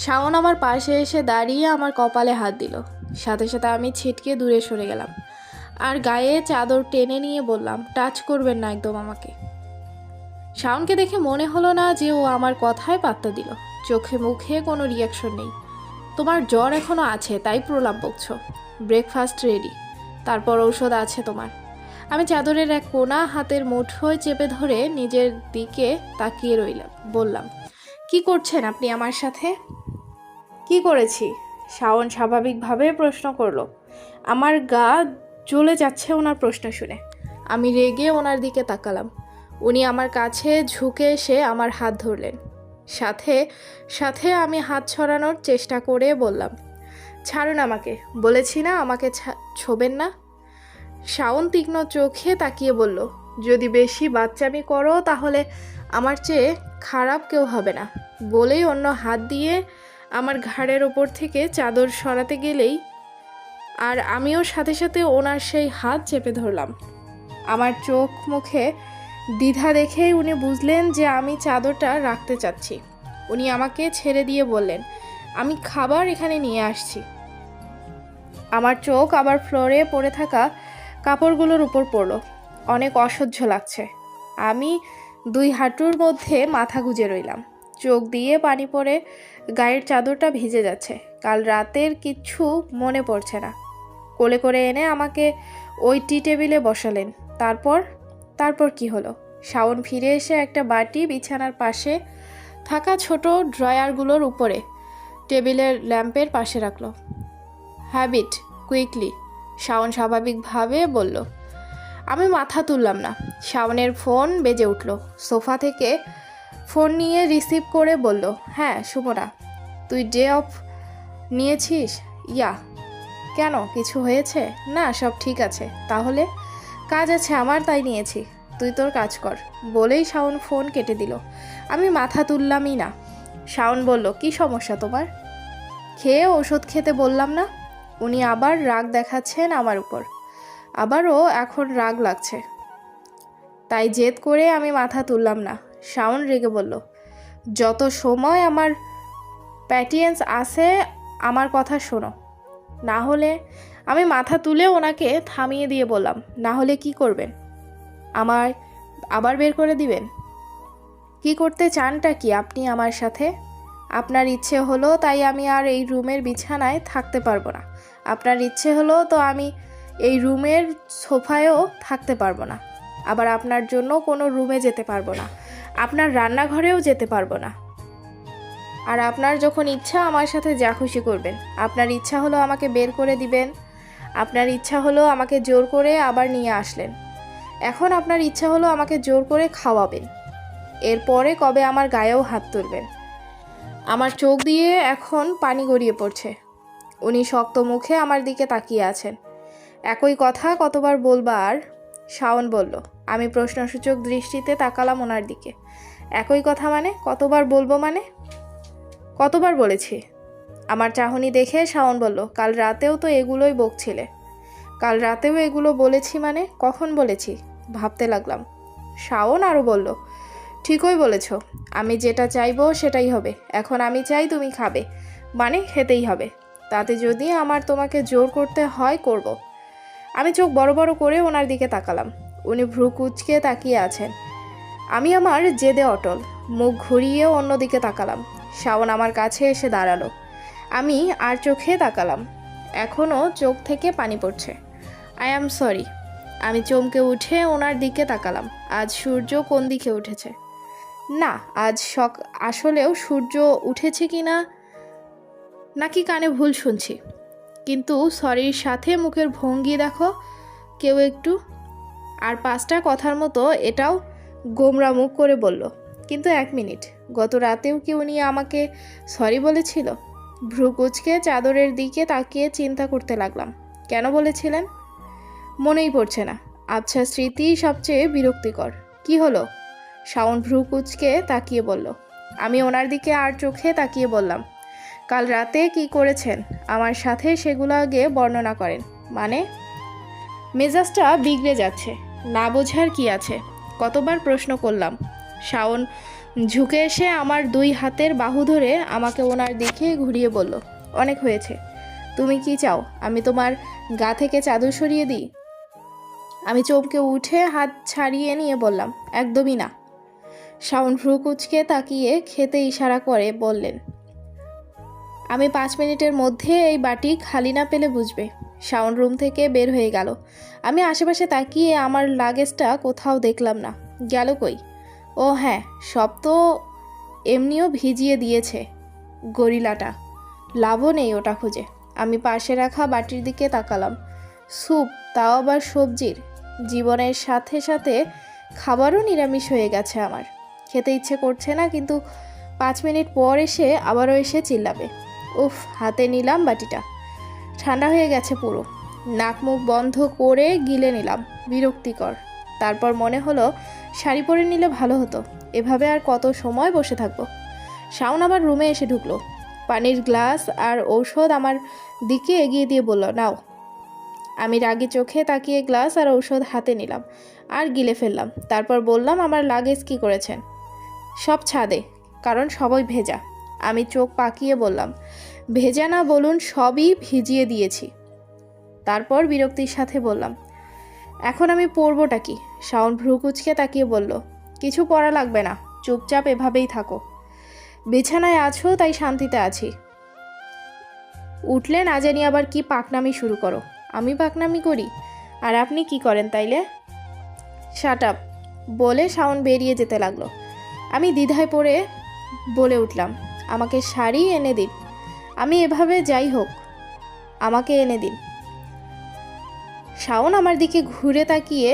শাওন আমার পাশে এসে দাঁড়িয়ে আমার কপালে হাত দিল। সাথে সাথে আমি ছিটকে দূরে সরে গেলাম। আর গায়ে চাদর টেনে নিয়ে বললাম, টাচ করবেন না একদম আমাকে। শাওনকে দেখে মনে হলো না যে ও আমার কথায় পাত্তা দিল। চোখে মুখে কোনো রিয়াকশন নেই। তোমার জ্বর এখনও আছে, তাই প্রলাপ বকছো। ব্রেকফাস্ট রেডি তারপর ঔষধ আছে তোমার। আমি চাদরের এক কোনা হাতের মুঠোয় চেপে ধরে নিজের দিকে তাকিয়ে রইলাম, বললাম কি করছেন আপনি আমার সাথে? কি করেছি? শাওন স্বাভাবিকভাবে প্রশ্ন করল। আমার গা জ্বলে যাচ্ছে ওনার প্রশ্ন শুনে। আমি রেগে ওনার দিকে তাকালাম। উনি আমার কাছে ঝুঁকে এসে আমার হাত ধরলেন। সাথে সাথে আমি হাত ছড়ানোর চেষ্টা করে বললাম, ছাড়ুন আমাকে। বলেছি না আমাকে ছোবেন না। শাওন তীক্ষ্ণ চোখে তাকিয়ে বলল, যদি বেশি বাচ্চামি করো তাহলে আমার চেয়ে খারাপ কেউ হবে না। বলেই অন্য হাত দিয়ে আমার ঘাড়ের ওপর থেকে চাদর সরাতে গেলেই আর আমিও সাথে সাথে ওনার সেই হাত চেপে ধরলাম। আমার চোখ মুখে দ্বিধা দেখেই উনি বুঝলেন যে আমি চাদরটা রাখতে চাচ্ছি। উনি আমাকে ছেড়ে দিয়ে বললেন, আমি খাবার এখানে নিয়ে আসছি। আমার চোখ আবার ফ্লোরে পড়ে থাকা কাপড়গুলোর উপর পড়ল। অনেক অসহ্য লাগছে। আমি দুই হাঁটুর মধ্যে মাথা গুঁজে রইলাম। চোখ দিয়ে পানি পড়ে গায়ের চাদরটা ভিজে যাচ্ছে। কাল রাতের কিচ্ছু মনে পড়ছে না। কোলে করে এনে আমাকে ওই টি টেবিলে বসালেন। তারপর তারপর কি হলো? শাওন ফিরে এসে একটা বাটি বিছানার পাশে থাকা ছোট ড্রয়ারগুলোর উপরে টেবিলের ল্যাম্পের পাশে রাখল। হ্যাবিট, কুইকলি, শাওন স্বাভাবিকভাবে বলল আমি মাথা তুললাম না। শাওনের ফোন বেজে উঠল। সোফা থেকে ফোন নিয়ে রিসিভ করে বলল হ্যাঁ সুমনা, তুই ডে অফ নিয়েছিস? ইয়া, কেন, কিছু হয়েছে? না, সব ঠিক আছে। তাহলে কাজ আছে আমার, তাই নিয়েছি। তুই তোর কাজ কর। বলেই শাওন ফোন কেটে দিল। আমি মাথা তুললামই না। শাওন বলল, কি সমস্যা তোমার? খেয়ে ওষুধ খেতে বললাম না। উনি আবার রাগ দেখাচ্ছেন আমার উপর। আবারও এখন রাগ লাগছে। তাই জেদ করে আমি মাথা তুললাম না। শাওন রেগে বলল, যত সময় আমার প্যাটিয়েন্স আসে আমার কথা শোনো। না হলে আমি মাথা তুলে ওনাকে থামিয়ে দিয়ে বললাম, না হলে কি করবেন? আমার আবার বের করে দিবেন? কি করতে চানটা কি আপনি আমার সাথে? আপনার ইচ্ছে হলো তাই আমি আর এই রুমের বিছানায় থাকতে পারব না। আপনার ইচ্ছে হলো তো আমি এই রুমের সোফায়ও থাকতে পারব না। আবার আপনার জন্য কোনো রুমে যেতে পারব না। আপনার রান্নাঘরেও যেতে পারব না। আর আপনার যখন ইচ্ছা আমার সাথে যা খুশি করবেন। আপনার ইচ্ছা হলো আমাকে বের করে দিবেন। আপনার ইচ্ছা হলো আমাকে জোর করে আবার নিয়ে আসলেন। এখন আপনার ইচ্ছা হলো আমাকে জোর করে খাওয়াবেন। এরপরে কবে আমার গায়েও হাত তুলবেন। আমার চোখ দিয়ে এখন পানি গড়িয়ে পড়ছে। উনি শক্ত মুখে আমার দিকে তাকিয়ে আছেন। একই কথা কতবার বলবার? শাওন বলল, আমি প্রশ্নসূচক দৃষ্টিতে তাকালাম ওনার দিকে। একই কথা মানে? কতবার বলব মানে? কতবার বলেছি? আমার চাহনি দেখে শাওন বলল, কাল রাতেও তো এগুলোই বকছিলে। কাল রাতেও এগুলো বলেছি মানে? কখন বলেছি? ভাবতে লাগলাম। শাওন আরও বলল, ঠিকই বলেছ, আমি যেটা চাইব সেটাই হবে। এখন আমি চাই তুমি খাবে। মানে খেতেই হবে। তাতে যদি আমার তোমাকে জোর করতে হয়, করব। আমি চোখ বড় বড় করে ওনার দিকে তাকালাম। উনি ভ্রু কুচকে তাকিয়ে আছেন। আমি আমার জেদে অটল। মুখ ঘুরিয়ে অন্যদিকে তাকালাম। শাওন আমার কাছে এসে দাঁড়াল। আমি আর চোখে তাকালাম। এখনও চোখ থেকে পানি পড়ছে। আই অ্যাম সরি আমি চমকে উঠে ওনার দিকে তাকালাম। আজ সূর্য কোন দিকে উঠেছে? না, আজ সক আসলেও সূর্য উঠেছে কি না নাকি কানে ভুল শুনছি? কিন্তু সরির সাথে মুখের ভঙ্গি দেখো, কেউ একটু। আর পাঁচটা কথার মতো এটাও গোমরা মুখ করে বলল, কিন্তু এক মিনিট, গত রাতেও কি উনি আমাকে সরি বলেছিল? ভ্রু কুচকে চাদরের দিকে তাকিয়ে চিন্তা করতে লাগলাম, কেন বলেছিলেন? মনেই পড়ছে না আচ্ছা স্মৃতি সবচেয়ে বিরক্তিকর। কি হলো? শাওন ভ্রু কুচকে তাকিয়ে বলল, আমি ওনার দিকে আর চোখে তাকিয়ে বললাম কাল রাতে কি করেছেন? আমার সাথে সেগুলো আগে বর্ণনা করেন। মানে? মেজাজটা বিগড়ে যাচ্ছে। না বোঝার কি আছে? কতবার প্রশ্ন করলাম। শাওন ঝুঁকে এসে আমার দুই হাতের বাহু ধরে আমাকে ওনার দিকে ঘুরিয়ে বলল, অনেক হয়েছে। তুমি কি চাও? আমি তোমার গা থেকে চাদর সরিয়ে দিই? আমি চমকে উঠে হাত ছাড়িয়ে নিয়ে বললাম, একদমই না। শাওন ভ্রু কুচকে তাকিয়ে খেতে ইশারা করে বললেন আমি পাঁচ মিনিটের মধ্যে এই বাটি খালি না পেলে বুঝবে। শাওন রুম থেকে বের হয়ে গেল। আমি আশেপাশে তাকিয়ে আমার লাগেজটা কোথাও দেখলাম না। গেল কই? ও হ্যাঁ সব তো এমনিও ভিজিয়ে দিয়েছে গরিলাটা। লাভও নেই ওটা খুঁজে। আমি পাশে রাখা বাটির দিকে তাকালাম। স্যুপ, তাও আবার সবজির। জীবনের সাথে সাথে খাবারও নিরামিষ হয়ে গেছে আমার। খেতে ইচ্ছে করছে না, কিন্তু পাঁচ মিনিট পর এসে আবারও এসে চিল্লাবে। উফ, হাতে নিলাম বাটিটা। ঠান্ডা হয়ে গেছে পুরো। নাক মুখ বন্ধ করে গিলে নিলাম, বিরক্তিকর। তারপর মনে হলো শাড়ি পরে নিলে ভালো হতো। এভাবে আর কত সময় বসে থাকব? শাওন আবার রুমে এসে ঢুকলো। পানির গ্লাস আর ঔষধ আমার দিকে এগিয়ে দিয়ে বলল, নাও। আমি রাগি চোখে তাকিয়ে গ্লাস আর ঔষধ হাতে নিলাম আর গিলে ফেললাম। তারপর বললাম, আমার লাগেজ কি করেছেন? সব ছাদে, কারণ সবই ভেজা। আমি চোখ পাকিয়ে বললাম, ভেজা না বলুন, সবই ভিজিয়ে দিয়েছি। তারপর বিরক্তির সাথে বললাম, এখন আমি পরবোটা কি? শাওন ভ্রুকুচকে তাকিয়ে বলল, কিছু পড়া লাগবে না, চুপচাপ এভাবেই থাকো। বিছানায় আছো, তাই শান্তিতে আছি। উঠলে না জানি আবার কি পাকনামি শুরু করো। আমি পাকনামি করি, আর আপনি কি করেন তাইলে? শাট আপ, বলে শাওন বেরিয়ে যেতে লাগল। আমি দ্বিধায় পড়ে বলে উঠলাম আমাকে শাড়ি এনে দিন। আমি এভাবে যাই হোক, আমাকে এনে দিন। শাওন আমার দিকে ঘুরে তাকিয়ে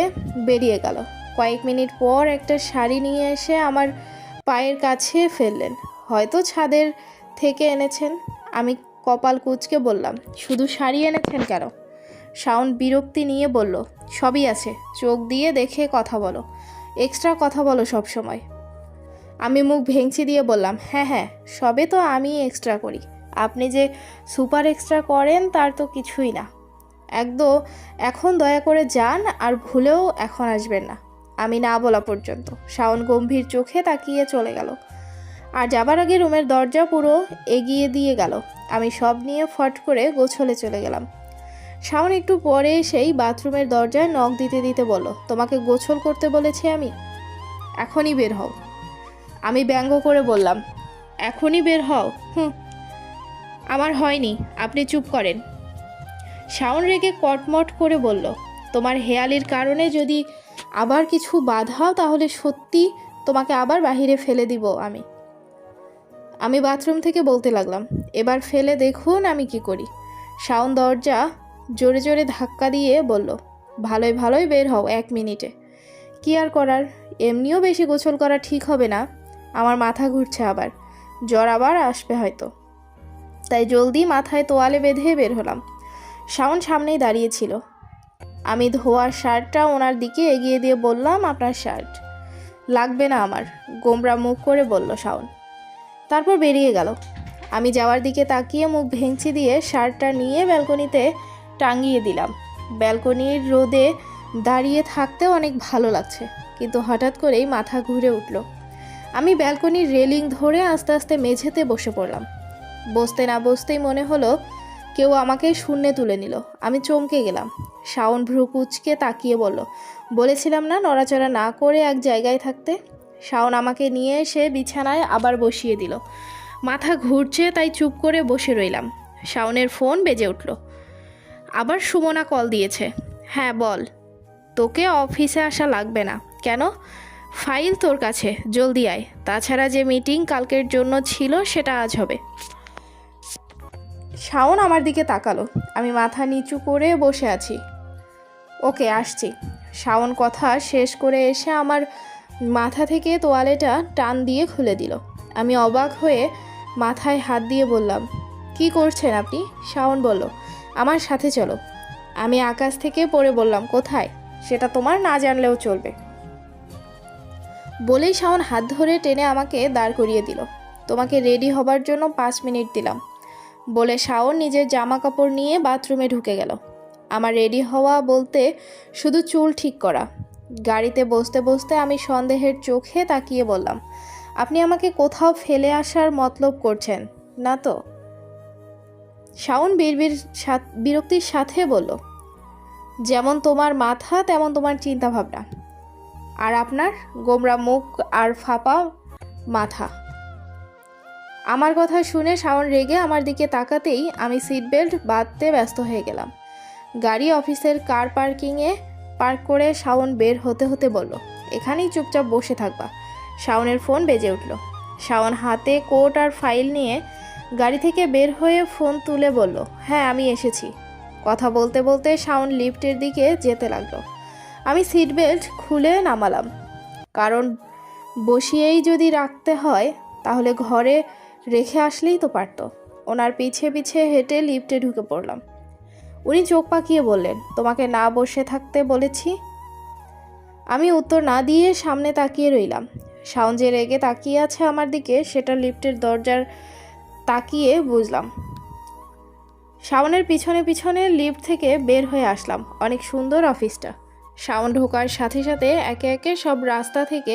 বেরিয়ে গেল। কয়েক মিনিট পর একটা শাড়ি নিয়ে এসে আমার পায়ের কাছে ফেললেন। হয়তো ছাদের থেকে এনেছেন। আমি কপাল কুচকে বললাম, শুধু শাড়ি এনেছেন কেন? শাওন বিরক্তি নিয়ে বলল, সবই আছে। চোখ দিয়ে দেখে কথা বলো। এক্সট্রা কথা বলো সব সময়। আমি মুখ ভেঙচি দিয়ে বললাম হ্যাঁ হ্যাঁ সবে তো আমি এক্সট্রা করি। আপনি যে সুপার এক্সট্রা করেন, তার তো কিছুই না। একদম এখন দয়া করে যান আর ভুলেও এখন আসবেন না। আমি না বলা পর্যন্ত, শাওন গম্ভীর চোখে তাকিয়ে চলে গেল। আর যাবার আগে রুমের দরজা পুরো এগিয়ে দিয়ে গেল। আমি সব নিয়ে ফট করে গোছলে চলে গেলাম। শাওন একটু পরে এসেই বাথরুমের দরজায় নখ দিতে দিতে বলল, তোমাকে গোছল করতে বলেছি আমি? এখনই বের হও। আমি ব্যঙ্গ করে বললাম, এখনই বের হও। হুম, আমার হয়নি, আপনি চুপ করেন। শাওন রেগে কটমট করে বলল, তোমার হেয়ালির কারণে যদি আবার কিছু বাধাও তাহলে সত্যি তোমাকে আবার বাহিরে ফেলে দিব আমি। আমি বাথরুম থেকে বলতে লাগলাম, এবার ফেলে দেখুন আমি কি করি। শাওন দরজা জোরে জোরে ধাক্কা দিয়ে বলল ভালোই ভালোই বের হও এক মিনিটে। কি আর করার? এমনিও বেশি গোসল করা ঠিক হবে না। আমার মাথা ঘুরছে আবার। জ্বর আবার আসবে হয়তো। তাই জলদি মাথায় তোয়ালে বেঁধে বের হলাম। শাওন সামনেই দাঁড়িয়েছিল আমি ধোয়ার শার্টটা ওনার দিকে এগিয়ে দিয়ে বললাম, আপনার শার্ট? লাগবে না আমার, গোমরা মুখ করে বলল শাওন। তারপর বেরিয়ে গেল। আমি যাওয়ার দিকে তাকিয়ে মুখ ভেঙচি দিয়ে শার্টটা নিয়ে ব্যালকনিতে টাঙিয়ে দিলাম। ব্যালকনির রোদে দাঁড়িয়ে থাকতেও অনেক ভালো লাগছে, কিন্তু হঠাৎ করেই মাথা ঘুরে উঠল। আমি ব্যালকনির রেলিং ধরে আস্তে আস্তে মেঝেতে বসে পড়লাম। বসতে না বসতেই মনে হলো কেউ আমাকে শূন্যে তুলে নিল। আমি চমকে গেলাম। শাওন ভ্রু কুচকে তাকিয়ে বলল, বলেছিলাম না নড়াচড়া না করে এক জায়গায় থাকতে? শাওন আমাকে নিয়ে এসে বিছানায় আবার বসিয়ে দিল। মাথা ঘুরছে, তাই চুপ করে বসে রইলাম। শাওনের ফোন বেজে উঠল। আবার সুমনা কল দিয়েছে। হ্যাঁ বল। তোকে অফিসে আসা লাগবে না। কেন? ফাইল তোর কাছে, জলদি আয়। তাছাড়া যে মিটিং কালকের জন্য ছিল, সেটা আজ হবে। শাওন আমার দিকে তাকালো। আমি মাথা নিচু করে বসে আছি। ওকে, আসছি। শাওন কথা শেষ করে এসে আমার মাথা থেকে তোয়ালেটা টান দিয়ে খুলে দিল। আমি অবাক হয়ে মাথায় হাত দিয়ে বললাম, কি করছেন আপনি? শাওন বলল, আমার সাথে চলো। আমি আকাশ থেকে পড়ে বললাম, কোথায়? সেটা তোমার না জানলেও চলবে। বলেই শাওন হাত ধরে টেনে আমাকে দাঁড় করিয়ে দিল। তোমাকে রেডি হবার জন্য পাঁচ মিনিট দিলাম। বলে শাওন নিজের জামা কাপড় নিয়ে বাথরুমে ঢুকে গেল। আমার রেডি হওয়া বলতে শুধু চুল ঠিক করা। গাড়িতে বসতে বসতে আমি সন্দেহের চোখে তাকিয়ে বললাম, আপনি আমাকে কোথাও ফেলে আসার মতলব করছেন, না তো? শাওন বিড়বির সাথ- বিরক্তির সাথে বলল, যেমন তোমার মাথা, তেমন তোমার চিন্তা ভাবনা আর আপনার গোমরা মুখ আর ফাঁপা মাথা। আমার কথা শুনে শাওন রেগে আমার দিকে তাকাতেই আমি সিট বেল্ট বাঁধতে ব্যস্ত হয়ে গেলাম। গাড়ি অফিসের কার পার্কিংয়ে পার্ক করে শাওন বের হতে হতে বলল, এখানেই চুপচাপ বসে থাকবা। শাওনের ফোন বেজে উঠল। শাওন হাতে কোট আর ফাইল নিয়ে গাড়ি থেকে বের হয়ে ফোন তুলে বলল হ্যাঁ আমি এসেছি। কথা বলতে বলতে শাওন লিফটের দিকে যেতে লাগল। আমি সিট বেল্ট খুলে নামালাম। কারণ বসিয়েই যদি রাখতে হয়, তাহলে ঘরে রেখে আসলেই তো পারতো। ওনার পিছে পিছে হেঁটে লিফটে ঢুকে পড়লাম। উনি চোখ পাকিয়ে বললেন, তোমাকে না বসে থাকতে বলেছি? আমি উত্তর না দিয়ে সামনে তাকিয়ে রইলাম। শাওন যে রেগে তাকিয়ে আছে আমার দিকে, সেটা লিফটের দরজার তাকিয়ে বুঝলাম। শাওনের পিছনে পিছনে লিফট থেকে বের হয়ে আসলাম। অনেক সুন্দর অফিসটা শাওন ঢোকার সাথে সাথে একে একে সব রাস্তা থেকে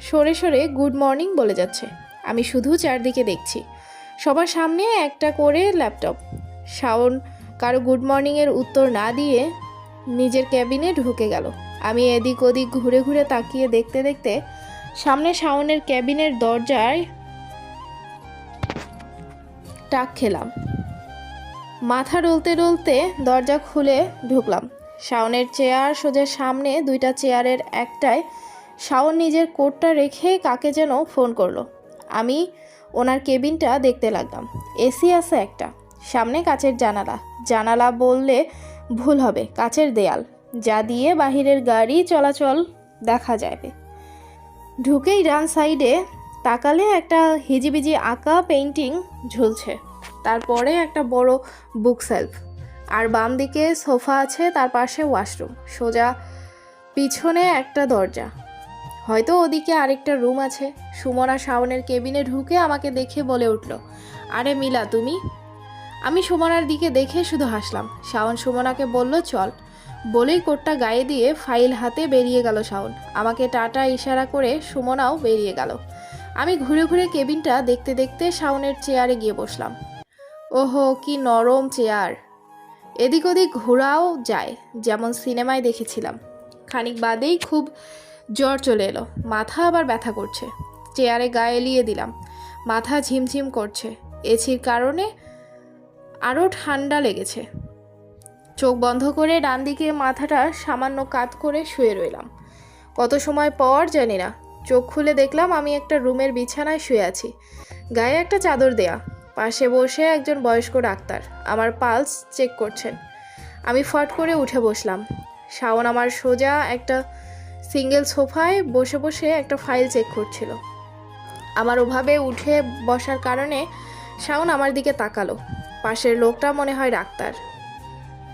সরে সরে গুড মর্নিং বলে যাচ্ছে। আমি শুধু চারদিকে দেখছি। সবার সামনে একটা করে ল্যাপটপ। শাওন কারও গুড মর্নিংয়ের উত্তর না দিয়ে নিজের ক্যাবিনে ঢুকে গেল। আমি এদিক ওদিক ঘুরে ঘুরে তাকিয়ে দেখতে দেখতে সামনে শাওনের ক্যাবিনের দরজায় টাক খেলাম। মাথা ডলতে ডলতে দরজা খুলে ঢুকলাম। শাওনের চেয়ার সোজা সামনে, দুইটা চেয়ারের একটায়। শাওন নিজের কোটটা রেখে কাকে যেন ফোন করল। আমি ওনার কেবিনটা দেখতে লাগলাম। এসি আছে একটা। সামনে কাচের জানালা। জানালা বললে ভুল হবে, কাচের দেয়াল। যা দিয়ে বাহিরের গাড়ি চলাচল দেখা যাবে। ঢুকেই ডান সাইডে তাকালে একটা হিজিবিজি আঁকা পেইন্টিং ঝুলছে। তারপরে একটা বড় বুক সেলফ আর বাম দিকে সোফা আছে, তার পাশে ওয়াশরুম। সোজা পিছনে একটা দরজা। হয়তো ওদিকে আরেকটা রুম আছে। সুমনা শাওনের কেবিনে ঢুকে আমাকে দেখে বলে উঠল, আরে মিলা, তুমি? আমি সুমনার দিকে দেখে শুধু হাসলাম। শাওন সুমনাকে বলল, চল। বলেই কোটটা গায়ে দিয়ে ফাইল হাতে বেরিয়ে গেল শাওন। আমাকে টাটা ইশারা করে সুমনাও বেরিয়ে গেল। আমি ঘুরে ঘুরে কেবিনটা দেখতে দেখতে শাওনের চেয়ারে গিয়ে বসলাম। ওহো, কি নরম চেয়ার! এদিক ওদিক ঘোরাও যায়, যেমন সিনেমায় দেখেছিলাম। খানিক বাদেই খুব জ্বর চলে এলো, মাথা আবার ব্যথা করছে। চেয়ারে গায়ে এলিয়ে দিলাম, মাথা ঝিমঝিম করছে। এছির কারণে আরও ঠান্ডা লেগেছে। চোখ বন্ধ করে ডান দিকে মাথাটা সামান্য কাত করে শুয়ে রইলাম। কত সময় পর জানি না, চোখ খুলে দেখলাম আমি একটা রুমের বিছানায় শুয়ে আছি। গায়ে একটা চাদর দেয়া পাশে বসে একজন বয়স্ক ডাক্তার। আমার পালস চেক করছেন। আমি ফট করে উঠে বসলাম। শাওন আমার সোজা একটা সিঙ্গেল সোফায় বসে বসে একটা ফাইল চেক করছিল। আমার ওভাবে উঠে বসার কারণে শাওন আমার দিকে তাকালো। পাশের লোকটা মনে হয় ডাক্তার।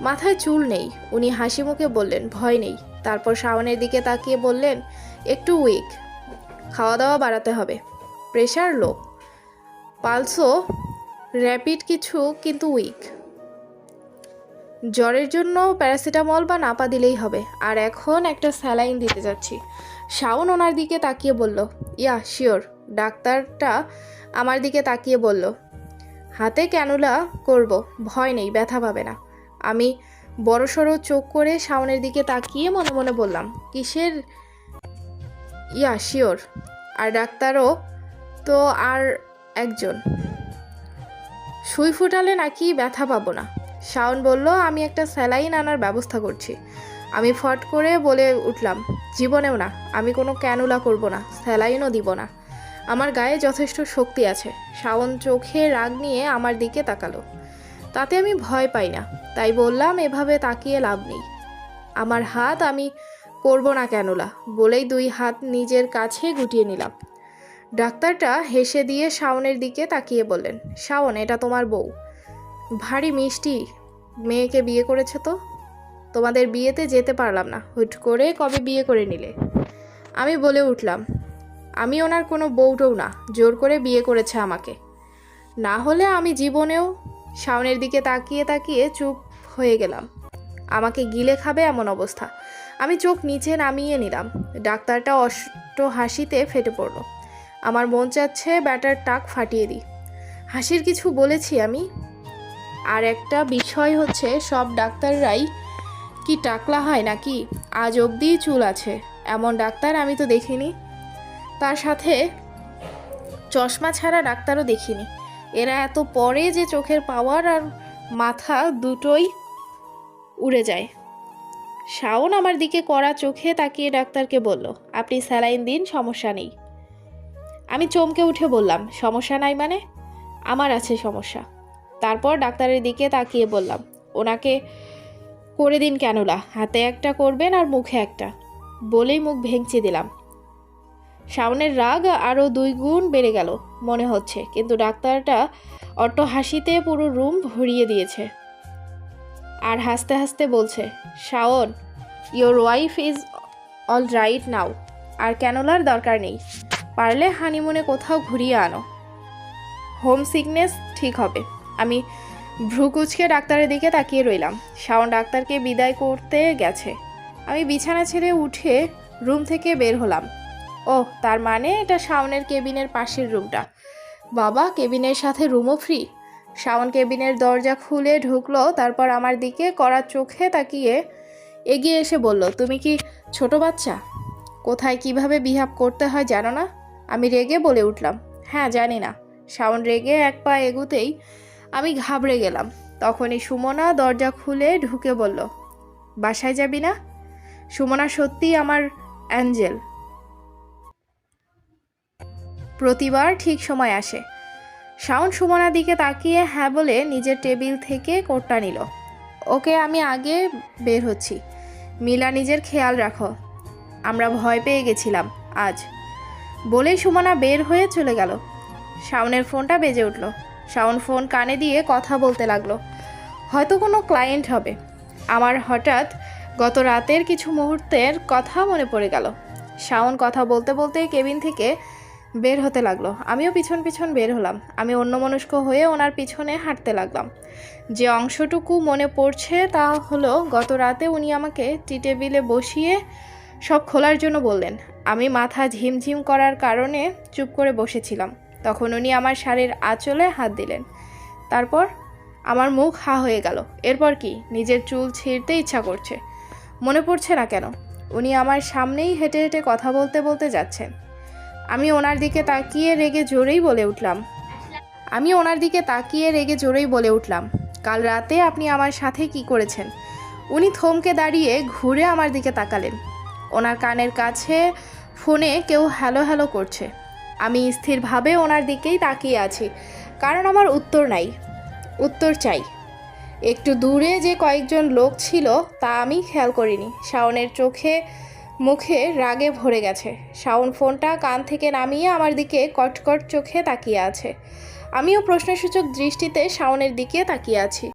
মাথায় চুল নেই। উনি হাসি মুখে বললেন, ভয় নেই। তারপর শাওনের দিকে তাকিয়ে বললেন, একটু উইক। খাওয়া দাওয়া বাড়াতে হবে। Pressure low? পালসও র্যাপিড কিছু, কিন্তু উইক জ্বরের জন্য প্যারাসিটামল বা নাপা দিলেই হবে। আর এখন একটা স্যালাইন দিতে যাচ্ছি। শাওন ওনার দিকে তাকিয়ে বলল, ইয়া শিওর ডাক্তারটা আমার দিকে তাকিয়ে বলল, হাতে ক্যানুলা করব, ভয় নেই, ব্যথা পাবে না। আমি বড়সড় চোখ করে শাওনের দিকে তাকিয়ে মনে মনে বললাম, কিসের? ইয়া শিওর আর ডাক্তারও তো আর একজন। সুই ফুটালে নাকি ব্যথা পাবো না। শাওন বলল, আমি একটা স্যালাইন আনার ব্যবস্থা করছি। আমি ফট করে বলে উঠলাম, জীবনেও না, আমি কোনো ক্যানুলা করব না, স্যালাইনও দিব না। আমার গায়ে যথেষ্ট শক্তি আছে। শাওন চোখে রাগ নিয়ে আমার দিকে তাকালো। তাতে আমি ভয় পাই না। তাই বললাম, এভাবে তাকিয়ে লাভ নেই। আমার হাত আমি করব না ক্যানুলা। বলেই দুই হাত নিজের কাছে গুটিয়ে নিলাম। ডাক্তারটা হেসে দিয়ে শাওনের দিকে তাকিয়ে বললেন, শাওন, এটা তোমার বউ। ভারী মিষ্টি। মেয়েকে বিয়ে করেছে তো? তোমাদের বিয়েতে যেতে পারলাম না। হুট করে কবে বিয়ে করে নিলে? আমি বলে উঠলাম, আমি ওনার কোনো বউটও না। জোর করে বিয়ে করেছে আমাকে। না হলে আমি জীবনেও শাওনের দিকে তাকিয়ে তাকিয়ে চুপ হয়ে গেলাম। আমাকে গিলে খাবে এমন অবস্থা। আমি চোখ নিচে নামিয়ে নিলাম। ডাক্তারটা অষ্ট হাসিতে ফেটে পড়ল। আমার মন চাচ্ছে ব্যাটার টাক ফাটিয়ে দিই। হাসির কিছু বলেছি আমি। আর একটা বিষয় হচ্ছে, সব ডাক্তাররাই কি টাকলা হয় নাকি? আজ অবধি চুল আছে, এমন ডাক্তার আমি তো দেখিনি। তার সাথে চশমা ছাড়া ডাক্তারও দেখিনি। এরা এত পরে যে চোখের পাওয়ার আর মাথা দুটোই উড়ে যায়। শাওন আমার দিকে কড়া চোখে তাকিয়ে ডাক্তারকে বলল, আপনি স্যালাইন দিন, সমস্যা নেই। আমি চমকে উঠে বললাম, সমস্যা নাই মানে? আমার আছে সমস্যা। তারপর ডাক্তারের দিকে তাকিয়ে বললাম, ওনাকে করে দিন ক্যানুলা, হাতে একটা করবেন আর মুখে একটা। বলেই মুখ ভেঙচি দিলাম। শাওনের রাগ আরও দুই গুণ বেড়ে গেল, মনে হচ্ছে, কিন্তু ডাক্তারটা অট্ট হাসিতে পুরো রুম ভরিয়ে দিয়েছে। আর হাসতে হাসতে বলছে, Shaon your wife is all right now আর ক্যানোলার দরকার নেই। পারলে হানিমুনে কোথাও ঘুরিয়ে আনো। হোম সিকনেস ঠিক হবে। আমি ভ্রুকুচকে ডাক্তারের দিকে তাকিয়ে রইলাম। শাওন ডাক্তারকে বিদায় করতে গেছে। আমি বিছানা ছেড়ে উঠে রুম থেকে বের হলাম। ও তার মানে এটা শাওনের কেবিনের পাশের রুমটা। বাবা, কেবিনের সাথে রুমও ফ্রি? শাওন কেবিনের দরজা খুলে ঢুকলো, তারপর আমার দিকে কড়া চোখে তাকিয়ে এগিয়ে এসে বলল, তুমি কি ছোট বাচ্চা? কোথায় কীভাবে বিহাব করতে হয় জানো না? আমি রেগে বলে উঠলাম হ্যাঁ জানি না। শাওন রেগে এক পা এগুতেই আমি ঘাবড়ে গেলাম। তখনই সুমনা দরজা খুলে ঢুকে বলল, বাসায় যাবি না? সুমনা সত্যিই আমার অ্যাঞ্জেল। প্রতিবার ঠিক সময় আসে। শাওন সুমনার দিকে তাকিয়ে হ্যাঁ বলে নিজের টেবিল থেকে কোটটা নিল। ওকে, আমি আগে বের হচ্ছি। মিলা, নিজের খেয়াল রাখো। আমরা ভয় পেয়ে গেছিলাম আজ। বলেই সুমনা বের হয়ে চলে গেল। শাওনের ফোনটা বেজে উঠল। শাওন ফোন কানে দিয়ে কথা বলতে লাগল। হয়তো কোনো ক্লায়েন্ট হবে। আমার হঠাৎ গত রাতের কিছু মুহূর্তের কথা মনে পড়ে গেল। শাওন কথা বলতে বলতে কেবিন থেকে বের হতে লাগল। আমিও পিছন পিছন বের হলাম। আমি অন্যমনস্ক হয়ে ওনার পিছনে হাঁটতে লাগলাম। যে অংশটুকু মনে পড়ছে তা হলো, গত রাতে উনি আমাকে টি টেবিলে বসিয়ে সব খোলার জন্য বললেন। আমি মাথা ঝিমঝিম করার কারণে চুপ করে বসেছিলাম। তখন উনি আমার শাড়ির আঁচলে হাত দিলেন। তারপর আমার মুখ হা হয়ে গেল। এরপর কি? নিজের চুল ছিঁড়তে ইচ্ছা করছে। মনে পড়ছে না কেন? উনি আমার সামনেই হেঁটে হেঁটে কথা বলতে বলতে যাচ্ছেন। আমি ওনার দিকে তাকিয়ে রেগে জোরেই বলে উঠলাম। আমি ওনার দিকে তাকিয়ে রেগে জোরেই বলে উঠলাম, কাল রাতে আপনি আমার সাথে কি করেছেন? উনি থমকে দাঁড়িয়ে ঘুরে আমার দিকে তাকালেন। ওনার কানের কাছে ফোনে কেউ হ্যালো হ্যালো করছে। আমি স্থিরভাবে ওনার দিকেই তাকিয়ে আছি, কারণ আমার উত্তর নাই, উত্তর চাই। একটু দূরে যে কয়েকজন লোক ছিল তা আমি খেয়াল করিনি। শাওনের চোখে, মুখে রাগে ভরে গেছে। শাওন ফোনটা কান থেকে নামিয়ে আমার দিকে কটকট চোখে তাকিয়ে আছে। আমিও প্রশ্নসূচক দৃষ্টিতে শাওনের দিকে তাকিয়ে আছি।